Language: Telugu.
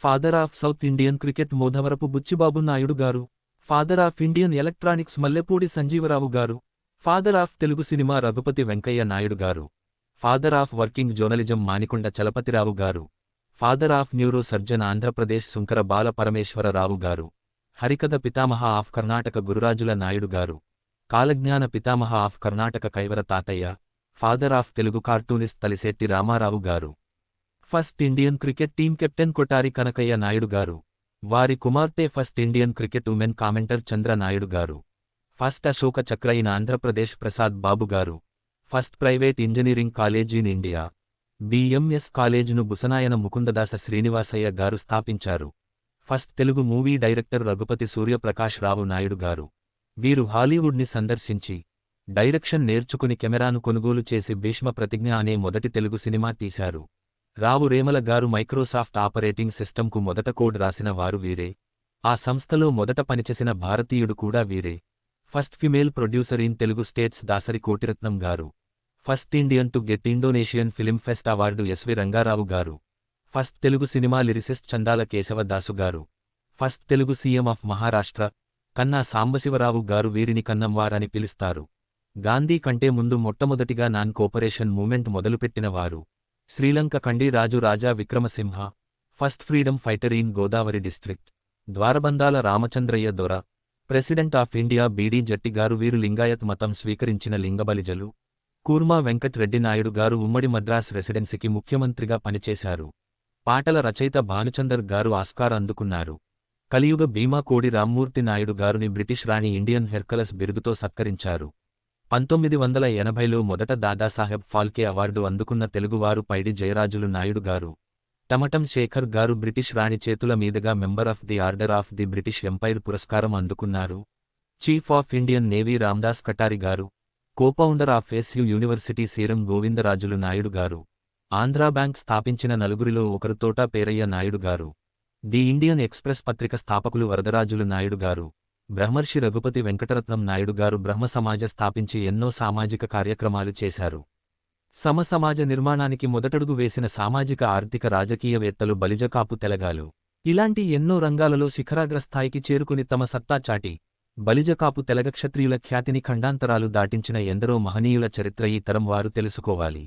Father of south Indian cricket Modhavarapu Buchibabu Naidu garu father of Indian electronics Mallepudi Sanjeevarao garu father of Telugu cinema Raghupathi Venkaiah Naidu garu father of working journalism Manikonda Chalapathirao garu father of neuro surgeon Andhra Pradesh Shunkara Bala Parameswararao garu హరికథ పితామహ ఆఫ్ కర్ణాటక గురురాజుల నాయుడు గారు కాలజ్ఞాన పితామహ of Karnataka Kaivara Tatayya father of Telugu cartoonist Talisetti Ramarao garu. First Indian cricket team captain Kotari Kanakaiah Naidu garu. వారి కుమార్తె first Indian cricket women commentator Chandra Naidu garu. First Ashoka Chakra in Andhra Pradesh Prasad Babu garu. First private engineering college in India. BMS కాలేజ్ను Busanayana Mukundadasa Srinivasaiah గారు స్థాపించారు. First Telugu movie director Raghupathi Suryaprakash Rao Naidu garu. వీరు హాలీవుడ్ని సందర్శించి డైరెక్షన్ నేర్చుకుని కెమెరాను కొనుగోలు చేసి భీష్మ ప్రతిజ్ఞ అనే మొదటి తెలుగు సినిమా తీశారు. రావు రేమల గారు మైక్రోసాఫ్ట్ ఆపరేటింగ్ సిస్టంకు మొదట కోడ్ రాసిన వారు వీరే. ఆ సంస్థలో మొదట పనిచేసిన భారతీయుడు కూడా వీరే. First female producer in Telugu states Dasari Kotiratnam garu. First Indian to get Indonesian film fest award SV Rangarao garu. First Telugu cinema lyricist Chandala Keshavadasu garu. First Telugu CM of Maharashtra Kanna Sambasivarao garu వీరిని కన్నంవారని పిలుస్తారు. గాంధీ కంటే ముందు మొట్టమొదటిగా నాన్ కోపరేషన్ మూమెంట్ మొదలుపెట్టినవారు శ్రీలంక కండి రాజు Raja Vikramasinha first freedom fighter in Godavari district Dwarabandala Ramachandraiah Dora president of India BD Jatti garu వీరు లింగాయత్ మతం స్వీకరించిన లింగబలిజలు. కూర్మా వెంకట్ రెడ్డి నాయుడు గారు ఉమ్మడి మద్రాస్ రెసిడెన్సీకి ముఖ్యమంత్రిగా పనిచేశారు. పాటల రచయిత భానుచందర్ గారు ఆస్కార్ అందుకున్నారు. కలియుగ భీమా కోడి రామ్మూర్తి నాయుడు గారుని బ్రిటిష్ రాణి ఇండియన్ హెర్కలస్ బిరుదుతో సత్కరించారు. పంతొమ్మిది వందల ఎనభైలో మొదట దాదాసాహెబ్ ఫాల్కే అవార్డు అందుకున్న తెలుగువారు పైడి జయరాజులు నాయుడు గారు. టమటం శేఖర్ గారు బ్రిటిష్ రాణి చేతుల మీదుగా member of the order of the British empire పురస్కారం అందుకున్నారు. Chief of Indian navy Ramdas Katari garu. Cofounder of SU university Seeram Govindarajulu Naidu garu. Andhra bank స్థాపించిన నలుగురిలో ఒకరు తోట పేరయ్య నాయుడు గారు. ది ఇండియన్ ఎక్స్ప్రెస్ పత్రిక స్థాపకులు వరదరాజులు నాయుడు గారు. బ్రహ్మర్షి రఘుపతి వెంకటరత్నం నాయుడు గారు బ్రహ్మ సమాజ స్థాపించి ఎన్నో సామాజిక కార్యక్రమాలు చేశారు. సమసమాజ నిర్మాణానికి మొదటడుగు వేసిన సామాజిక ఆర్థిక రాజకీయవేత్తలు బలిజకాపు తెలగాలు. ఇలాంటి ఎన్నో రంగాలలో శిఖరాగ్రస్థాయికి చేరుకుని తమ సత్తా చాటి బలిజకాపు తెలగ క్షత్రియుల ఖ్యాతిని ఖండాంతరాలు దాటించిన ఎందరో మహనీయుల చరిత్ర ఈ తరం వారు తెలుసుకోవాలి.